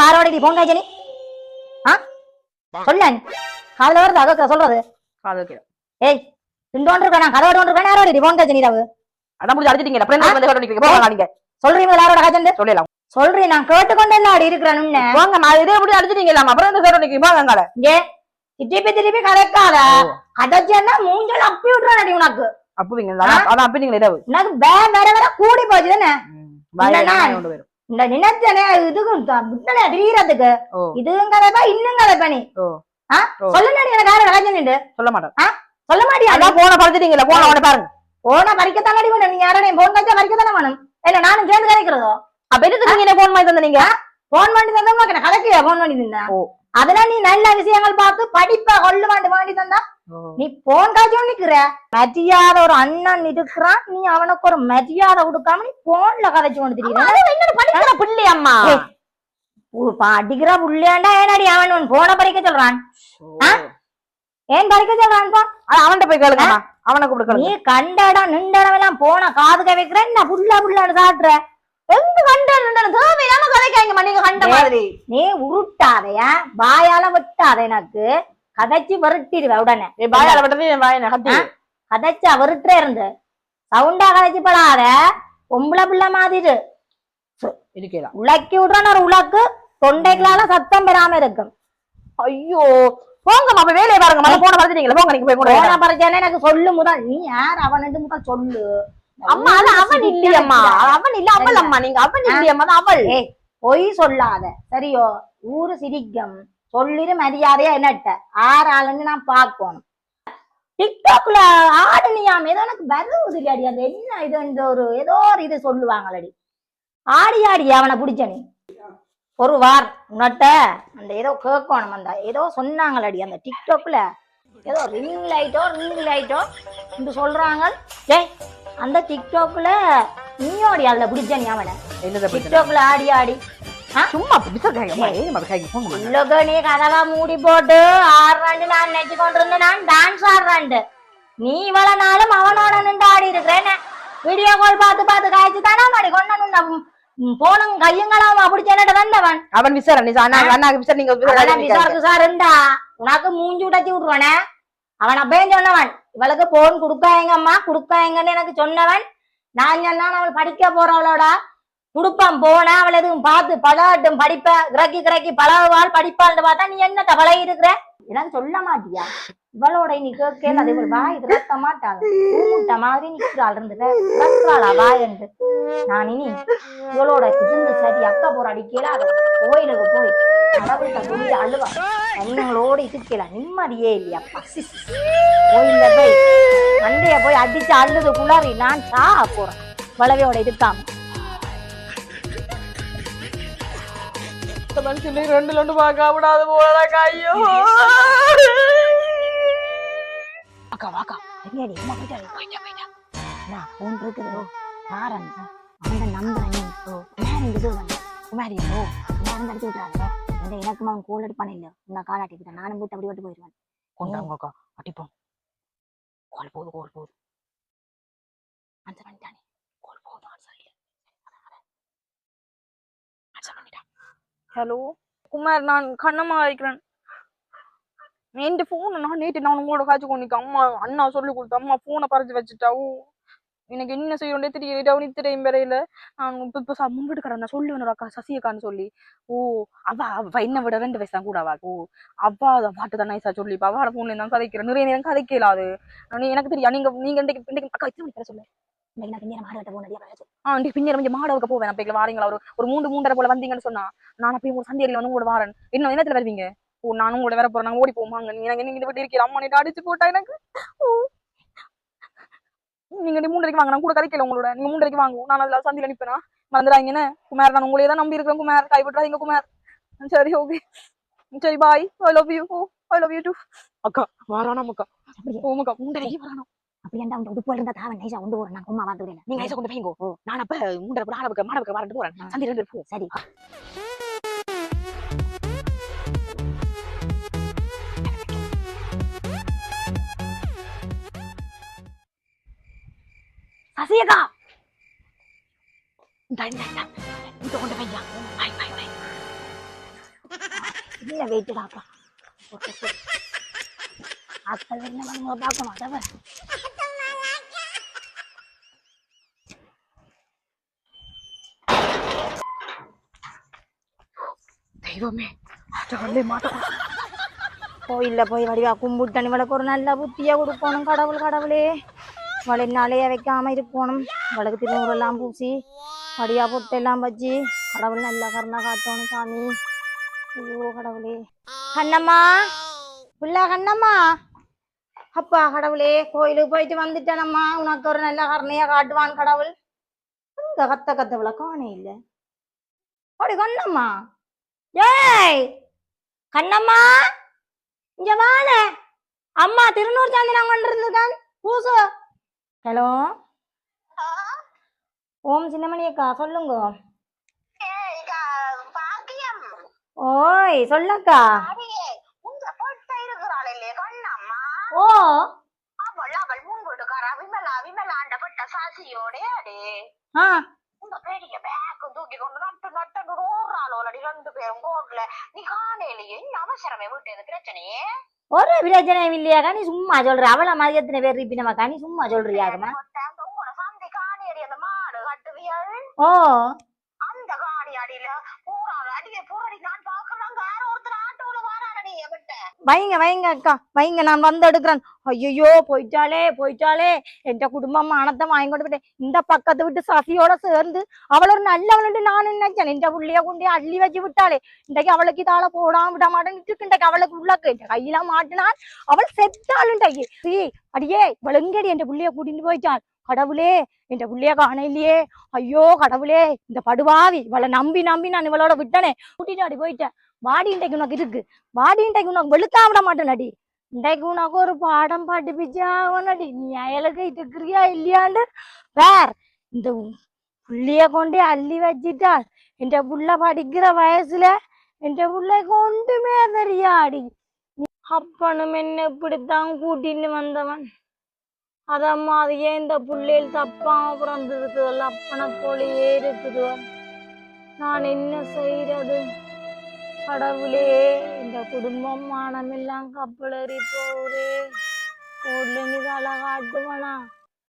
வாரோட நீ போன் காய்ச்சனி ஆ? சொல்ல. காதுல வருது அதோ சொல்றது. காது ஏய் திண்டோண்டு இருக்கா நான் கதை ஓட்டு இருக்கேன் யாரோட போன் ராவு அதான் முடிஞ்சு அடிச்சிட்டீங்க. அப்புறம் என்ன வந்து கேட்டு நிக்கிறீங்க போங்க நீங்க. சொல்றீங்க யாரோட காய்ச்சல் சொல்லலாம் சொல்றேன் நான் கேட்டுக்கொண்டு என்ன அப்படி இருக்கிறேன்னு போங்க நான் இதே எப்படி அடிச்சிட்டீங்க அப்புறம் வந்து கேட்டு நிக்கிறீங்க போங்க அங்கால இங்கே திருப்பி திருப்பி கதைக்காத கதைச்சேன்னா மூஞ்சல் அப்பி விட்டுறாடி உனக்கு? அப்புவீங்க அதான் அதான் அப்பிட்டீங்களே இரவு? உனக்கு வே வர வர கூடி போச்சு தானே? இந்த நினைச்சனே இதுக்கும் விட்டனே திரியறதுக்கு இதுவும் கதைப்பா இன்னும் கதைப்பா நீ. சொல்லுங்க எனக்கு யாரும் காய்ச்சல் சொல்ல மாட்டேன். சொல்ல மாட்டியா அதான் போன படுத்துட்டீங்களா போன உடனே பாருங்க. போன பறிக்கத்தானே அடி வேணும்? நீ யாரும் போன் காய்ச்சா பறிக்கத்தானே வேணும்? இல்ல நானும் சேர்ந்து கதைக்கிறதோ அப்ப எதுக்கு நீங்க போன் மாதிரி தந்தீங்க போன் பண்ணி தந்தா உனக்கு நான் கதைக்கியா போன் பண்ணி தந்தா ஓ. அதெல்லாம் நீ நல்ல விஷயங்கள் பார்த்து படிப்பா கொள்ளு வாண்டு தந்தா நீ போன் காய்ச்சல் நிக்கிற மரியாதை ஒரு அண்ணன் இருக்கிறான் நீ அவனுக்கு ஒரு மரியாதை கொடுக்காம நீ போன்ல கதைச்சு கொண்டு தெரியுது படிக்கிற பிள்ளை அம்மா. ஏய், அடிக்கிற புள்ளையாண்டா ஏனாடி அவன் உன் போன பறிக்க சொல்றான்? ஏன் பறிக்க சொல்றான்பா அவன்கிட்ட போய் அவனை நீ கேளுங்க. கண்ட இடம் நின்ற இடம் எல்லாம் போன காதுக வைக்கிற என்ன புள்ள புள்ளன்னு காட்டுற எங்க கண்ட தேவையில்லாம கதைக்காங்கம்மா நீங்க கண்ட. மாதிரி. நீ உருட்டாதையா வாயால விட்டாத எனக்கு. கதைச்சு விரட்டிடுவ உடனே. வாயால விட்டது கதைச்சா விரட்டுற இருந்து. சவுண்டா கதைச்சு படாத. பொம்பளை பிள்ளை மாதிரி உலக்கி விடுறான் ஒரு உலக்கு தொண்டைகளால சத்தம் பெறாம இருக்கும். ஐயோ போங்கம்மா அப்ப வேலையை பாருங்க போன படுத்துட்டீங்களா போங்க நீங்க போய் போன பறிச்சானே எனக்கு சொல்லு முதல். நீ யார்? அவனுக்கு முதல் சொல்லு. அம்மா அது அவன் இல்லையம்மா அவன் இல்ல அவள் அம்மா. நீங்க அவன் இல்லையம்மா அவள். ஏய் பொய் சொல்லாத. சரியோ? ஊரு சிரிக்கும். சொல்லிரு மரியாதையா என்னட்ட. ஆறு ஆளுன்னு நான் பார்க்கணும். டிக்டாக்ல ஆடுனியாம். ஏதோ எனக்கு வருவது இல்லையாடி அந்த என்ன இது? இந்த ஒரு ஏதோ ஒரு இது சொல்லுவாங்களடி. ஆடி ஆடி அவனை பிடிச்ச நீ. ஒரு வார் உன்னட்ட அந்த ஏதோ கேட்கணும் அந்த ஏதோ சொன்னாங்களடி அந்த டிக்டாக்ல ஏதோ ரிங் லைட்டோ ரிங் லைட்டோ என்று சொல்றாங்க. டேய் அந்த டிக்டாக்ல நீயோடி அதுல பிடிச்ச பிரச்சனை? டிக்டாக்ல ஆடி ஆடி. சும்மா நீ கதவா மூடி போட்டு ஆடுறாண்டு நான் நெச்சு கொண்டிருந்தேன் நான் டான்ஸ் ஆடுறாண்டு நீ இவ்வளவு நாளும் அவனோட நின்று ஆடி வீடியோ கால் பார்த்து பார்த்து காய்ச்சி தானே மாடி கொண்டு போனும் கையங்களாம சென்னிட்டு வந்தவன். அவன் விசாரணை விசாரணை விசாரணை விசாரிச்சு சாருண்டா உனக்கு மூஞ்சி உடைச்சி விட்டுருவானே. அவன் அப்பயும் சொன்னவன் இவளுக்கு போன் கொடுக்காயங்கம்மா கொடுக்காயங்கன்னு எனக்கு சொன்னவன். நான் சொன்னான் அவள் படிக்க போறவளோட. குடுப்பான் போனா அவள் எதுவும் பார்த்து பழகட்டும் படிப்ப கிரக்கி கிரக்கி பழகுவாள் படிப்பாள்னு பார்த்தா நீ என்ன பழகி இருக்கிற? இதெல்லாம் சொல்ல மாட்டியா? இவளோட நீ கேட்கல அது வா இது திறக்க மாட்டாள் பூமுட்ட மாதிரி நிற்கிறாள் இருந்துட்டு திறக்கிறாளா என்று. நான் இனி இவளோட இருந்து சரி அக்கா போற அடிக்கல கோயிலுக்கு போய் கடவுள்கிட்ட போய் அழுவா. எண்ணங்களோட இருக்கல நிம்மதியே இல்லையாப்பா. கோயில்ல போய் மண்டைய போய் அடிச்சு அழுது குளறி நான் சா போறேன். வளவையோட இருக்காம சொல்லி ரெண்டு ரெண்டு பார்க்க விடாது போலடா ஐயோ. அக்கா வாக்கா. சரியாடி அம்மா போயிட்டாரு போயிட்டா போயிட்டா. நான் போன் இருக்குது. பாரன் அந்த நம்புறேன். நேரம் இது வந்து. குமாரி ஓ நேரம் தடுத்து விட்டுறாங்க. இந்த எனக்கு அவன் கோல் எடுப்பானே இல்ல நான் காலாட்டிக்கிட்டேன். நானும் போட்டு அப்படி விட்டு போயிடுவேன் கொண்டாங்க அக்கா அடிப்போம். கோல் போகுது கோல் போது ஆன்சர் பண்ணிட்டானே கோல் போதும் ஆன்சர் இல்ல ஆன்சர் பண்ணிட்டான் ஹலோ குமார் நான் கண்ணம்மா வைக்கிறேன் என் ஃபோன் நான் நேற்று நான் உங்களோட காய்ச்சி கொண்டிருக்க அம்மா அண்ணா சொல்லி கொடுத்த அம்மா ஃபோனை பறிச்சு வச்சுட்டாவும் எனக்கு என்ன செய்யணும்னே தெரியல. அவனி தெரியும் வரையில நான் இப்போ இப்போ முன்வீட்டுக்காரன் நான் சொல்லி அக்கா சசியக்கான்னு சொல்லி. ஓ அவ அவ என்ன விட ரெண்டு வயசு தான் கூட அவா. ஓ அவா அதை பாட்டு தான் நைஸா சொல்லி இப்போ அவளோட ஃபோன்ல தான் கதைக்கிறேன் நிறைய நேரம் கதைக்கல அது. நீ- எனக்கு தெரியும். நீங்க நீங்க இன்றைக்கு இன்றைக்கு அக்கா எத்தனை மணிக்கு வர சொல்லு. மாடவுக்கு போவேன். அப்போ வாரீங்களா? ஒரு ஒரு மூன்று மூன்றரை போல வந்தீங்கன்னு சொன்னா நான் அப்பயும் உங்க சந்தையில வந்து உங்களோட வாரன். என்ன என்னத்துல வருவீங்க? ஓ நானும் உங்களோட வேற போறேன் நாங்க ஓடி போவாங்க நீ எனக்கு நீங்க விட்டு இருக்கீங்க. அம்மா அடிச்சு போட்டா எனக்கு? ஓ. நீங்க நீ மூன்றரைக்கு வாங்க நான் கூட கதைக்கல உங்களோட. நீங்க மூன்றரைக்கு வாங்க நான் அதுல சந்தையில நிப்பேனா? மறந்துடாங்கன்னு குமார் நான் உங்களையே தான் நம்பி இருக்கிறேன் குமார். கைவிட்டுறாதீங்க குமார். சரி ஓகே சரி bye I love you I love you too அக்கா வாரானா அக்கா அப்படியே? ஓ மக்கா. மூன்றரைக்கு வரானா? அப்படி அந்த உடுப்பு இருந்தா தாவன் நைசா கொண்டு போறேன். நான் கும்மா வாத்துக்கிறேன் நீங்க ஐசா கொண்டு போய்ங்கோ நான் அப்ப மூன்றரை போல ஆடபக்க மாடபக்க வரட்டு போறேன். இருந்து போ. சரி சசியக்கா இந்த கொண்டு வையா வை வை வை. சின்ன வெயிட்டுடாப்பா ஆட்கள் என்ன பண்ணுங்க பார்க்கணும் தெய்வமே ஆட்டோக்கல்லே மாட்டோம் கோயில்ல போய் வடிவா. கும்பிட்டு இவளுக்கு ஒரு நல்ல புத்திய கொடுக்கணும் கடவுள் கடவுளே. வளை நாளைய வைக்காம இருக்கணும். இவளுக்கு திருநூறெல்லாம் பூசி வடிவா பொட்டெல்லாம் வச்சு கடவுள் நல்லா கருணை காட்டணும் சாமி. ஐயோ கடவுளே. கண்ணம்மா. புள்ளா கண்ணம்மா. அப்பா கடவுளே கோயிலுக்கு போயிட்டு வந்துட்டேனம்மா. உனக்கு ஒரு நல்ல கருணையா காட்டுவான் கடவுள். இந்த கத்த கத்தவளை காணே இல்ல. அப்படி கண்ணம்மா. ஏய் கண்ணம்மா. இங்க வாழ அம்மா திருநூறு சாந்தி நான் கொண்டிருந்துதான். பூசு. ஹலோ? ஓம் சின்னமணி அக்கா சொல்லுங்க. பாக்கியம் ஓய் சொல்லக்கா ஓ. அவள் அவள் முன்கொடுக்காரா விமலா விமலாண்ட பட்ட சாசியோட அடே. ஆ. உங்க பெரிய பேக்கு தூக்கி கொண்டு நட்டு நட்டு ஓடுறாளோலடி ரெண்டு பேரும் கோர்ல நீ காணையிலேயே என்ன அவசரமே விட்டது பிரச்சனையே ஒரு பிரச்சனையும் இல்லையாக்கா நீ சும்மா சொல்ற அவள மாதிரி எத்தனை பேர் இருப்பினமாக்கா நீ சும்மா சொல்றியாக்கமா அந்த உங்களோட சந்தி காணியடி அந்த மாடு கட்டுவியல் ஓ அந்த காணி அடியில பூரா அடியே பூரடி நான் வைங்க வைங்க அக்கா. வைங்க நான் வந்து எடுக்கிறேன். ஐயோ போயிட்டாலே போயிட்டாலே என் குடும்பம் மானத்தை வாங்கி கொண்டு போயிட்டேன் இந்த பக்கத்து விட்டு சசியோட சேர்ந்து அவள் ஒரு நல்லவளுண்டு நான் நினைச்சேன். இந்த புள்ளைய கொண்டு அள்ளி வச்சு விட்டாளே. இன்றைக்கு அவளுக்கு இதால போடாம விட மாட்டேன்னு இன்றைக்கு அவளுக்கு உள்ளக்கு. என் கையில மாட்டினாள் அவள் செத்தாள் இன்றைக்கு. சீ அடியே வெளுங்கடி என் புள்ளைய கூட்டிட்டு போயிட்டாள். கடவுளே என் புள்ளைய காண இல்லையே ஐயோ கடவுளே இந்த படுவாவி இவளை நம்பி நம்பி நான் இவளோட விட்டனே. கூட்டிட்டு அடி போயிட்டேன். வாடி இன்றைக்கு உனக்கு இருக்கு. வாடி இன்றைக்கு உனக்கு வெளுத்தா விட மாட்டேன் மாட்டேனடி இன்றைக்கு உனக்கு ஒரு பாடம் படிப்பிச்சாகனடி நீ அயலுக்கு இருக்கிறியா இல்லையாண்டு? வேர் இந்த புள்ளிய கொண்டு அள்ளி வச்சிட்டா என் புள்ள படிக்கிற வயசுல என் புள்ளைக்கு ஒன்றுமே தெரியாடி. அப்பனும் என்ன இப்படித்தான் கூட்டின்னு வந்தவன். அதம்மா அது ஏன் இந்த புள்ளையில் தப்பா பிறந்திருக்குதல்ல அப்பனை போலயே இருக்குது நான் என்ன செய்யறது கடவுளே இந்த குடும்பம் மானமெல்லாம் கப்பலறி போகுதே ஊர்ல நீ தலை காட்டுவனா?